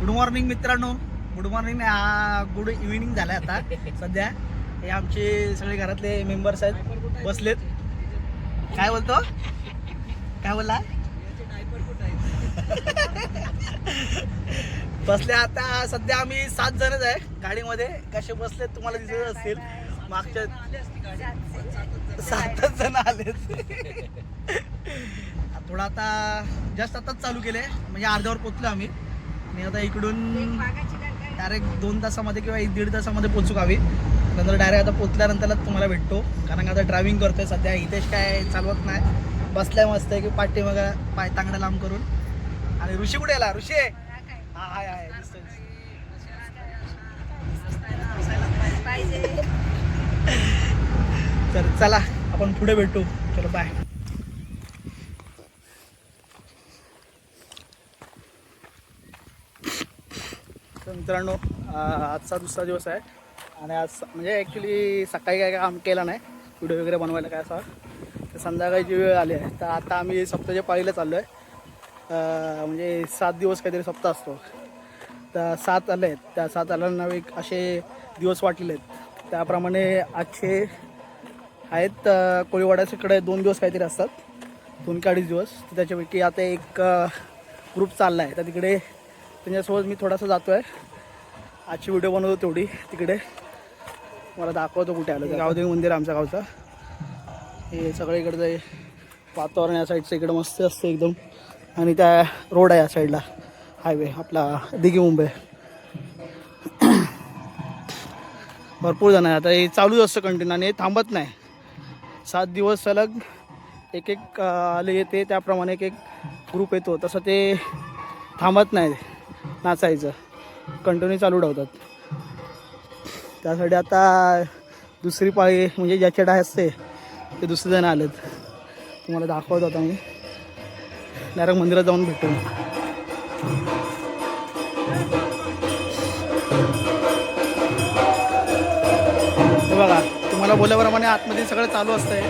Good morning मित्रांनो. Good morning good evening झालं आता. सध्या हे आमचे सगळे घरातले मेंबर्स आहेत. बसलेत. काय बोलतो? काय बोलला? बसले आता. सध्या आम्ही सात जणच आहे गाडीमध्ये. कसे बसले तुम्हाला दिसत असतील मागच्या सातच जण आले थोडं आता जस्ट आताच चालू केले म्हणजे अर्ध्यावर पोचलो आम्ही. आणि आता इकडून डायरेक्ट दोन तासामध्ये किंवा एक दीड तासामध्ये पोचू गावी. नंतर डायरेक्ट आता पोचल्यानंतरच तुम्हाला भेटतो. कारण का आता ड्रायव्हिंग करतोय सध्या. इथेच काय चालवत नाही. बसलाय मस्त आहे की पाठी मग पाय तांगड्या लांब करून. आणि ऋषी कुठे गेला ऋषी! हा हाय हाय. तर चला आपण पुढे भेटू. चलो बाय तर मित्रांनो आजचा दुसरा दिवस आहे. आणि आज म्हणजे ॲक्च्युली सकाळी काय काम केलं नाही. व्हिडिओ वगैरे बनवायला काय असा. तर संध्याकाळची वेळ आली आहे तर आता आम्ही सप्ताहाच्या पाळीला चाललो आहे म्हणजे सात दिवस काहीतरी सप्ताह असतो. तर सात आले आहेत. त्या सात आल्यांना एक असे दिवस वाटलेले आहेत. त्याप्रमाणे आजचे आहेत अं, कोळीवाड्याच्याकडे दोन दिवस काहीतरी असतात. दोन का अडीच दिवस. तर त्याच्यापैकी आता एक ग्रुप चालला आहे तर तिकडे त्यांच्यासोबत मी थोडासा जातो आहे आजची व्हिडिओ बनवतो तेवढी. तिकडे मला दाखवतो कुठे आलं. गावदेवी मंदिर आमच्या गावचं. हे सगळं इकडचं हे वातावरण या साईडचं इकडं मस्त असतं एकदम. आणि त्या रोड आहे या साईडला हायवे आपला दिघी मुंबई. भरपूर जण आहे. आता हे चालूच असतं कंटिन्यू आणि हे थांबत नाही. सात दिवस सलग एक एक आले येते. त्याप्रमाणे एक एक ग्रुप येतो. तसं ते थांबत नाही. नाचायचं. कंटिन्यू चालू ठेवतात. त्यासाठी आता दुसरी पाळी म्हणजे ज्याच्या डाय असते ते दुसरे जण आलेत. तुम्हाला दाखवत होता मी. डायरेक्ट मंदिरात जाऊन भेटतो बघा तुम्हाला बोलल्याप्रमाणे आतमध्ये सगळं चालू असतंय.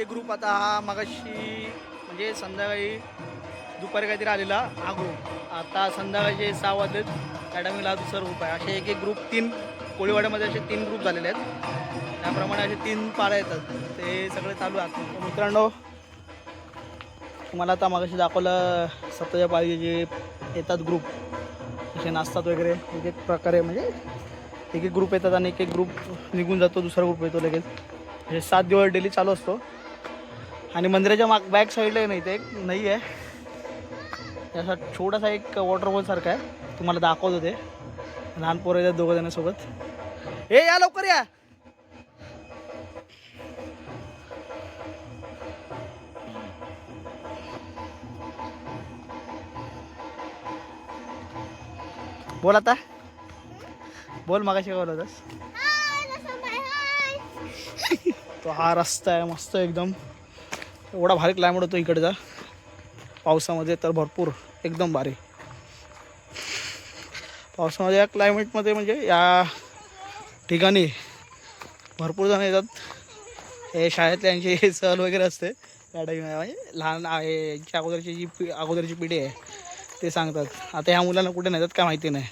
के ग्रुप आता हा मगाशी म्हणजे संध्याकाळी दुपारी काहीतरी आलेला हा ग्रुप आता संध्याकाळचे सहा वाजलेत. त्या टायमिंगला हा दुसरा ग्रुप आहे. असे एक एक ग्रुप तीन कोळीवाड्यामध्ये असे तीन ग्रुप झालेले आहेत. त्याप्रमाणे असे तीन पाळ्या येतात. ते सगळे चालू आहेत. मित्रांनो तुम्हाला आता मगाशी दाखवलं सत्ताच्या पाळी जे येतात ग्रुप असे नाचतात वगैरे. एक एक प्रकारे म्हणजे एक एक ग्रुप येतात आणि एक एक ग्रुप निघून जातो. दुसरा ग्रुप येतो लगेच. म्हणजे सात दिवस डेली चालू असतो. आणि मंदिराच्या माग बॅक साईडला नाही ते एक नाही आहे. असा छोटासा एक वॉटरफॉल सारखा आहे. तुम्हाला दाखवतो ते. लहान पोरं येतात दोघं जणांसोबत ए या लवकर या. बोल आता. बोल मगाशी काय बोलत होतास? तो हा रस्ता आहे मस्त एकदम. एवढा भारी क्लायमेट होतो इकडचा. पावसामध्ये तर भरपूर एकदम भारी. पावसामध्ये या क्लायमेटमध्ये म्हणजे या ठिकाणी भरपूर जण येतात. हे शाळेतले यांची सहल वगैरे असते. त्या टाईम म्हणजे लहान आहे यांची अगोदरची जी पि अगोदरची पिढी आहे ते सांगतात. आता ह्या मुलांना कुठे नेतात काय माहिती नाही.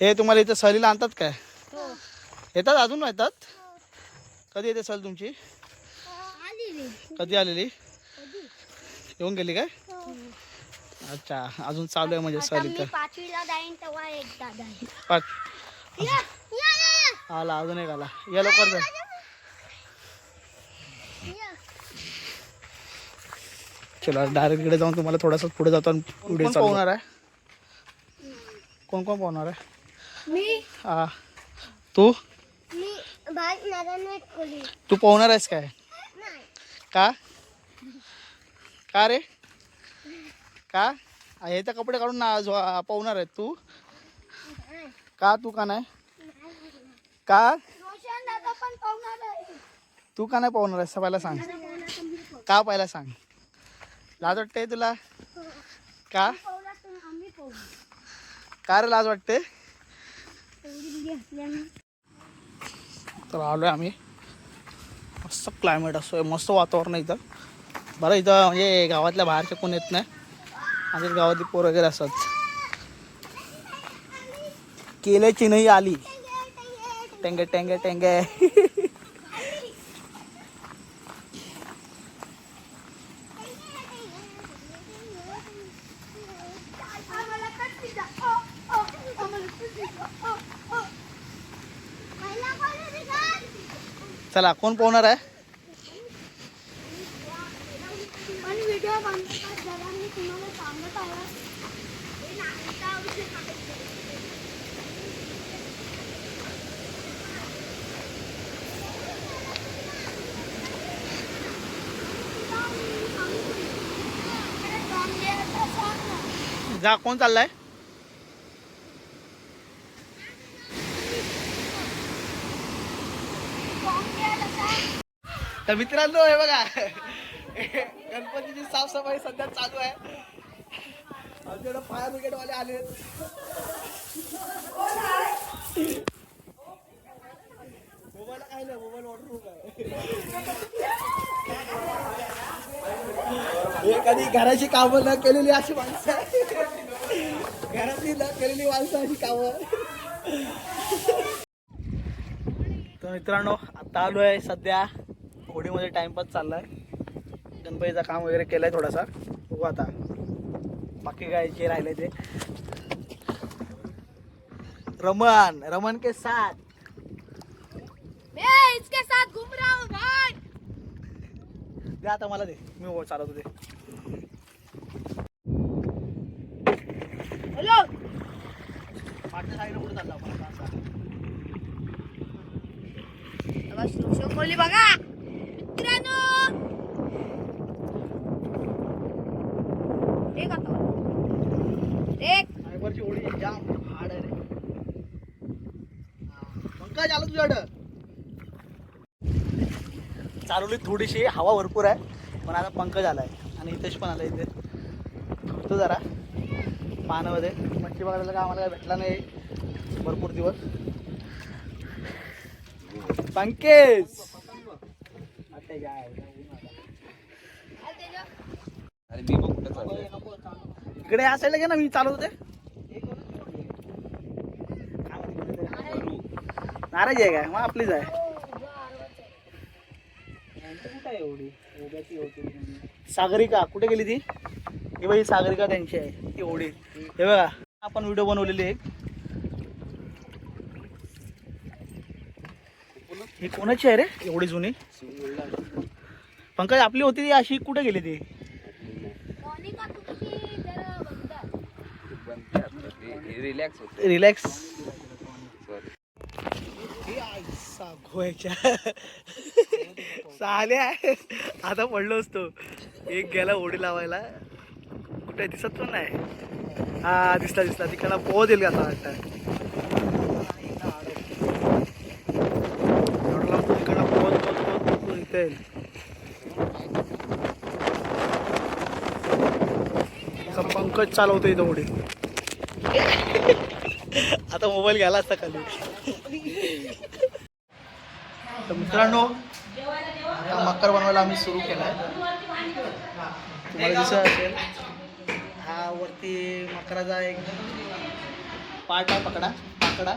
हे तुम्हाला इथं सहलीला आणतात काय? येतात अजून येतात? कधी येते सहल तुमची? कधी आलेली? येऊन गेली काय? अच्छा अजून चालू आहे म्हणजे सहल इथं पाचवीला जाईन तेव्हा एक दादा आहे पाच. या, या, या, या. आला अजून एक आला. या लवकर जा. चला डायरेक्ट इकडे जाऊन तुम्हाला थोडासा पुढे जातो आणि व्हिडिओ पाहणार आहे? कोण कोण पाहणार आहे? मी. हा तू? मी तू पाहणार आहेस काय? का? का रे? का? हे तर कपडे काढून ना पाहुणार आहेत तू. का तू का नाही? का? आहे. तू का नाही पाहुणार आहेस? पहिला सांग. का पहिला सांग? लाज वाटते तुला? का? का रे लाज वाटते? तर आलो आहे आम्ही. मस्त क्लायमेट असतो मस्त वातावरण आहे इथं. बरं इथं म्हणजे गावातल्या बाहेरचे कोण येत नाही. आमच्या गावातली पोर वगैरे असतात. केल्याची नाही आली. टेंगे टेंगे टेंगे आम्हाला कट्टीचा ओ ओ आम्हाला कट्टीचा ओ ओ पहिला कोण आहे का चला कोण पोहणार आहे? पण व्हिडिओ बनवतात जरा मी तुम्हाला सांगत आहे हे नाश्ता औषध खायचं. जा कोण चाललाय तर मित्रांनो हे बघा. गणपतीची साफसफाई सध्या चालू आहे. आमच्याकडे फायर ब्रिगेड वाले आले मोबाईल काय नाही मोबाईल वॉटर कधी घराची कामं न केलेली अशी माणसं घरातली न केलेली माणसं अशी कामं तर मित्रांनो आता आलो आहे सध्या. होडीमध्ये टाइमपास चाललाय. गणपतीचं काम वगैरे केलंय थोडासा. बघू आता. बाकी काय जे राहिले ते. रमन रमन के साथ. मैं इसके साथ घूम रहा हूँ भाई। दे आता मला दे. मी हो चालवतो दे. हेलो. मागच्या साईडला कुठे चालला आपण? आता? शिवशंभोली बघा मित्रांनो एक आता एक फायबरची होडी जाम हार्ड आहे रे हा. पंकज आलं तुझ्याकडं चालवली थोडीशी हवा भरपूर आहे पण आता पंकज आहे आणि इथेच पण आला इथे. होतो जरा पाण्यामध्ये मच्छी बघायला काय आम्हाला काय भेटला नाही. भरपूर दिवस. पंकेश! काय अरे मी इकडे या साईडला घे ना मी चालवते नाराज आहे काय? मग आपलीच आहे. सागरिका कुठे गेली ती? ही बाई सागरिका त्यांची आहे. ती ओढी हे बघा आपण व्हिडिओ बनवलेली आहे. ही कोणाची आहे रे? एवढी जुनी. पंकज आपली होती ती अशी कुठे गेली ती? रिलॅक्स होते. रिलॅक्स सॉरी गोव्याच्या साल्या आता पडलो असतो. एक गेला ओढी लावायला. कुठे दिसत पण नाही. हा दिसला दिसला. तिकडला पोह देईल का आता वाटतं? इथे पंकज चालवतो इथं उडी आता मोबाईल घ्यायला असता खाली. तर मित्रांनो भाकर बनवायला आम्ही सुरू केला आहे तुम्हाला दिसत असेल. हा वरती मकराचा एक पार्ट आहे पकडा पाकडा.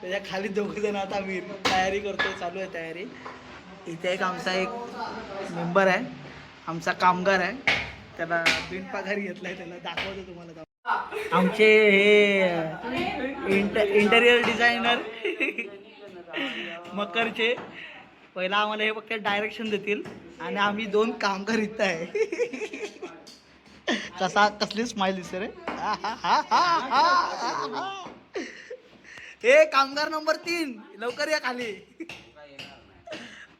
त्याच्याखाली दोघे जण आता आम्ही तयारी करतो चालू आहे तयारी. इथे एक आमचा एक मेंबर आहे आमचा कामगार आहे. त्याला बिनपगारी घेतलाय त्याला दाखवतो तुम्हाला. आमचे हे इंटेरियर डिझायनर मकरचे. पहिला आम्हाला हे फक्त डायरेक्शन देतील. आणि आम्ही दोन कामगार इथं आहे. कसा कसली स्माइल दिसते रे. हे कामगार नंबर तीन. लवकर या खाली.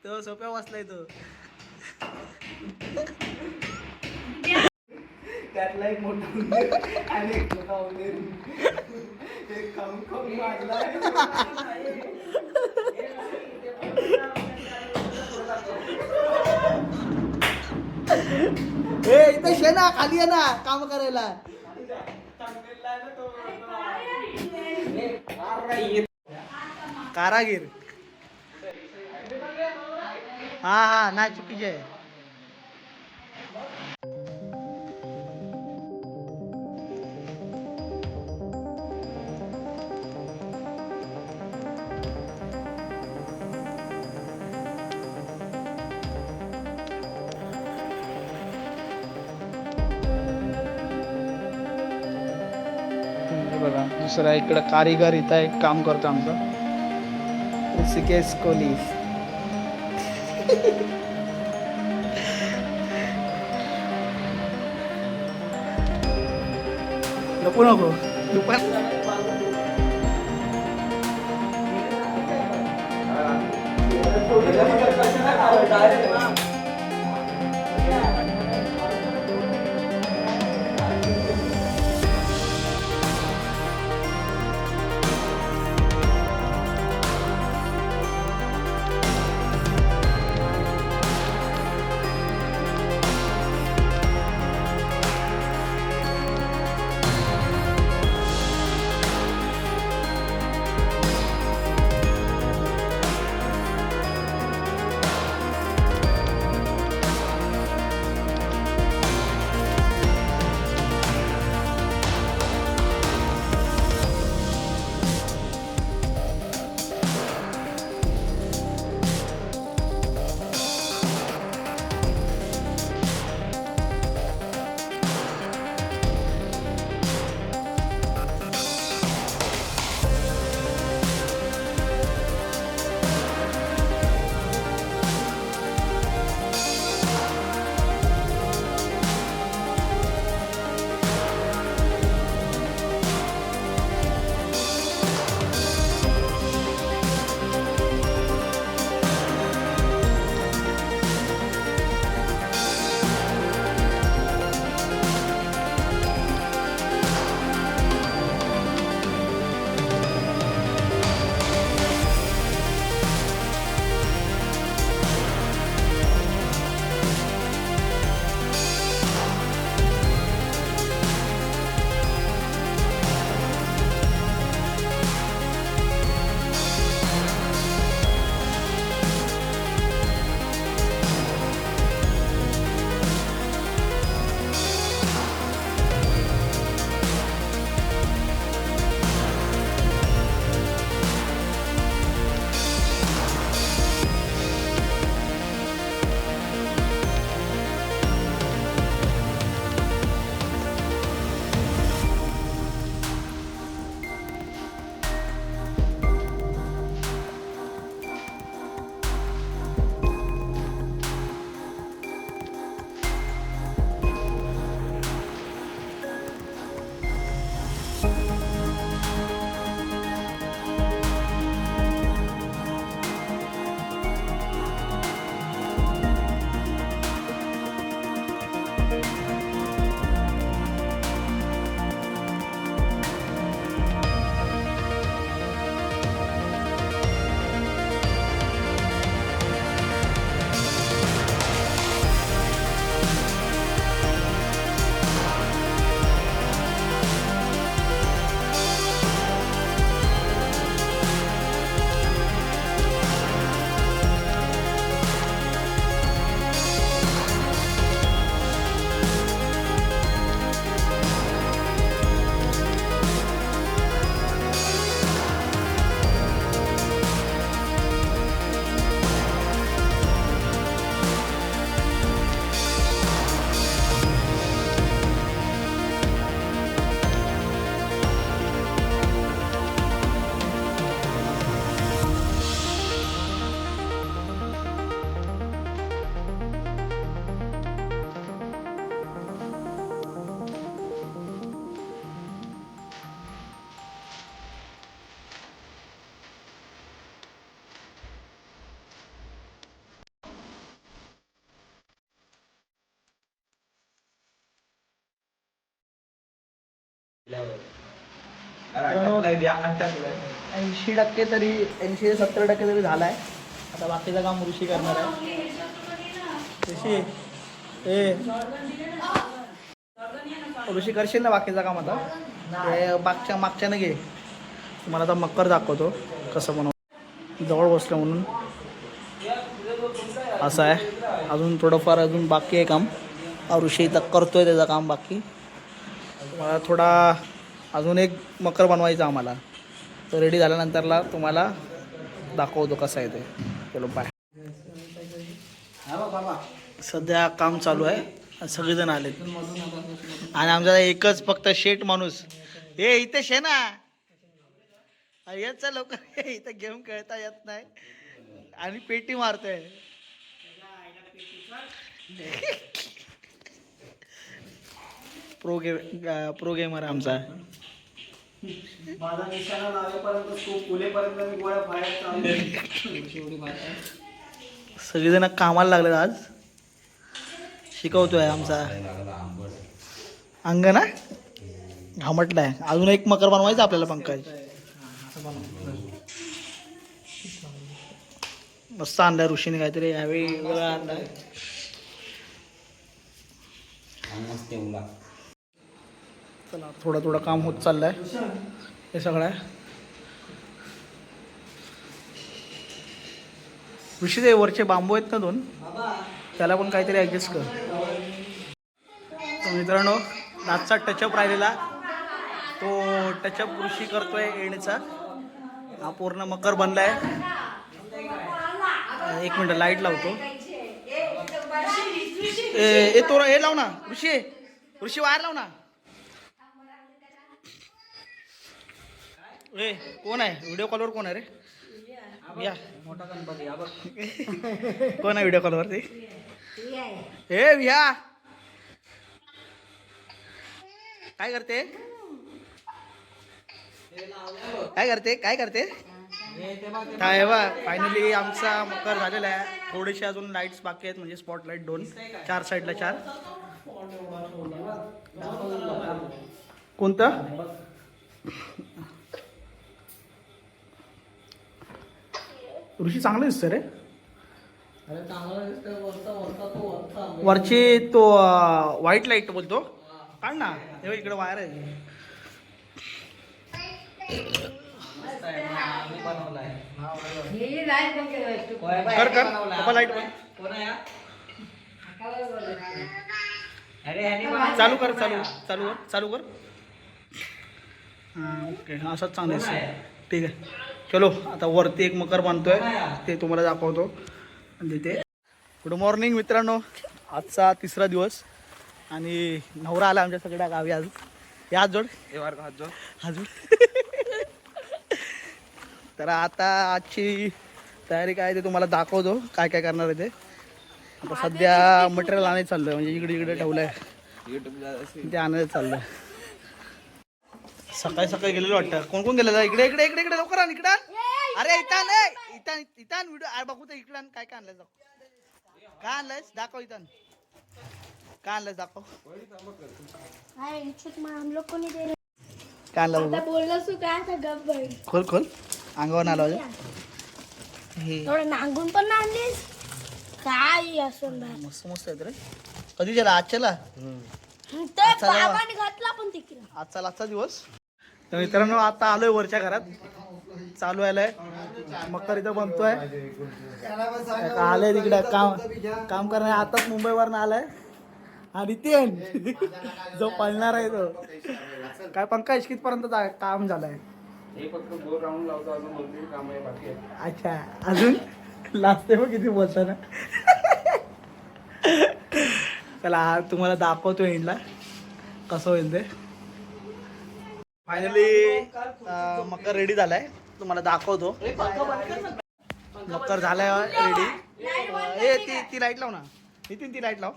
तो सोप्या वाचलाय तो. त्यातला एक मोठा आणि एक मोठा एक खाऊन खाऊन मारला ये ना खाली ये ना काम करायला. कारागीर. हा हा ना चुकीचे बघा दुसरा इकडं कारिगर इथं एक काम करतो आमचं. ऋषिकेश कोली नको नको. दुपार डायरेक्ट ऐंशी टक्के तरी ऐंशी ते सत्तर टक्के तरी झाला आहे आता बाकीचं काम ऋषी करणार आहे. ऋषी ए. ऋषी करशील ना बाकीचं काम आता? ते मागच्या मागच्यानं घे. तुम्हाला आता मकर दाखवतो कसं बनव. जवळ बसलं म्हणून. असं आहे. अजून थोडंफार अजून बाकी आहे काम. हा ऋषी इथं करतोय त्याचं काम बाकी. तुम्हाला थोडा अजून एक मकर बनवायचा आम्हाला. तो रेडी झाल्यानंतरला तुम्हाला दाखवतो कसं आहे ते. चलो बाय सध्या काम चालू आहे. सगळेजण आले आणि आमचा एकच फक्त शेट माणूस. ए इथे आहे ना अरे येत लवकर. ये, इथं गेम खेळता येत नाही. आणि पेटी मारतोय. प्रो गे प्रो गेमर आमचा. माझा निशाणा लावेपर्यंत तो पुलेपर्यंत मी गोळ्या बाहेर सगळेजण कामाला लागलेत आज. शिकवतोय आमचा. अंग ना घामटलाय. अजून एक मकर बनवायचा आपल्याला पंकज. मस्त आणलाय ऋषीने काहीतरी. यावेळी आणलाय. चला थोडं थोडं काम होत चाललं आहे हे सगळं आहे. ऋषी ते वरचे बांबू आहेत ना दोन? त्याला पण काहीतरी ॲडजस्ट कर. तर मित्रांनो आजचा टचअप राहिलेला. तो टचअप ऋषी करतोय येणेचा. हा पूर्ण मकर बनलाय. एक मिनिट लाइट लावतो. ए ए, तो हे लाव ना. ऋषी ऋषी वायर लाव ना. ए कोण आहे? व्हिडिओ कॉलवर कोण आहे रे? या. मोठा गणपती कोण आहे व्हिडिओ कॉलवरती हे विहा काय करते? काय करते? काय करते? काय बा फायनली आमचा मकर झालेला आहे. थोडेसे अजून लाईट्स बाकी आहेत म्हणजे स्पॉट लाइट दोन. चार साईडला चार. कोणतं? ऋषी चांगलं दिसतं रे. वरची तो व्हाईट लाइट बोलतो. काढ ना. हे इकडे वायर आहे. कर कर. पप्पा लाइट चालू कर चालू चालू कर चालू कर. हां ओके. असंच चांगलं ठीक आहे. चलो आता वरती एक मकर बांधतोय ते तुम्हाला दाखवतो. आणि तिथे गुड मॉर्निंग मित्रांनो. आजचा तिसरा दिवस. आणि नवरा आला आमच्या सगळ्या गावी आज. या जोड. अजून तर आता आजची तयारी काय ते तुम्हाला दाखवतो. काय काय करणार आहे ते. आता सध्या मटेरियल आणायचं चाललंय. म्हणजे इकडे इकडे ठेवलंय ते आणायचं चाललंय. सकाळी सकाळी गेलेलो वाटतं. कोण कोण गेलेलं? इकडे इकडे इकडे इकडे लवकर आण इकडे. अरे इथं नाही इथं इथं व्हिडिओ अरे बघू तर इकडे. काय काय आणलंय दाखव. काय आणलंयस? दाखव इथं काय आणलंयस? दाखव. काय आणलं बघू खोल खोल. अंगावर आलो हे. थोडं नांगून पण आणलीस? काय असं मस्त मस्त आहेत रे. कधी गेला? आजच्याला? तर बाबाने घातला पण तिकडे. आजचा आजचा दिवस? तर मित्रांनो आता आलोय वरच्या घरात. चालू आलंय मकर इथं बनतोय. आता आलंय तिकडे. काम काम करण्या आताच मुंबईवरनं आलाय. आणि ते. जो पळणार आहे तो. काय पंकज कितपर्यंत काम झालंय. हे अच्छा. अजून? लाजते मग किती बोलताना चला तुम्हाला दाखवतो एंडला कसं होईल ते? फायनली मकर रेडी झालाय. तुम्हाला दाखवतो. मकर झालाय हो, रेडी ए ती ती लाइट लाव ना. नितीन ती लाइट लाव.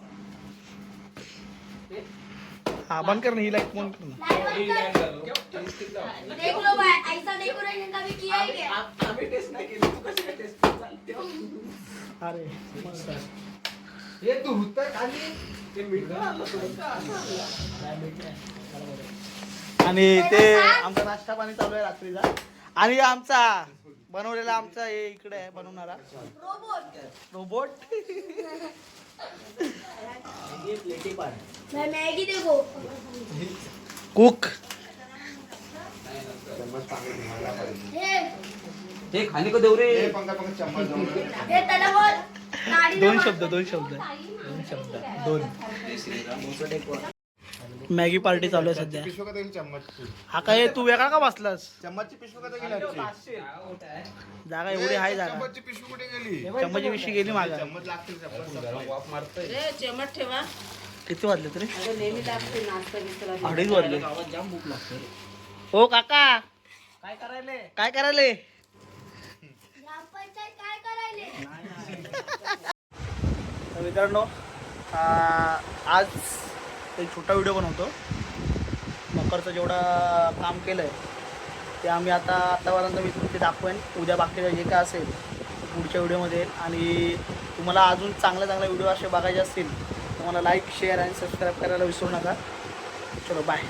हा बंद कर ना ही लाइट बंद कर ना. अरे हे तू हुत्तर खाली. ते मीठ आणलं तू आणि ते आमचा नाश्ता पाणी चालू आहे रात्रीचा. आणि आमचा बनवलेला आमचा हे इकडे आहे बनवणारा. रोबोट मैं मैगी देखो। कुक हे खाली को देऊ रे. दोन शब्द दोन शब्द. दोन शब्द. दोन. मॅगी पार्टी चालू आहे सध्या. पिशव चम्मच हा काय तू वेगळा का बसलास? चम्मचची पिशव का गेली आजची? जागा एवढी आहे जागा. चम्मचची पिशवी कुठे गेली? चम्मची विषयी गेली मागा. चम्मच लागतील चम्मच चमट ठेवा. किती वाजले तरी? अगं नेहमी लागते नाश्ता बिस्ता अडीच वाजले. हो काका. काय करायले? काय करायले? ग्रामपंचायत काय करायले? तर मित्रांनो आ, आज एक छोटा व्हिडिओ बनवतो. मकरचं जेवढा काम केलं आहे ते आम्ही आता आतापर्यंत मी तुमचे दाखवेन. उद्या बाकीचं जे काय असेल पुढच्या व्हिडिओमध्ये. आणि तुम्हाला अजून चांगले चांगले व्हिडिओ असे बघायचे असतील तुम्हाला लाईक शेअर आणि सबस्क्राईब करायला विसरू नका. चलो बाय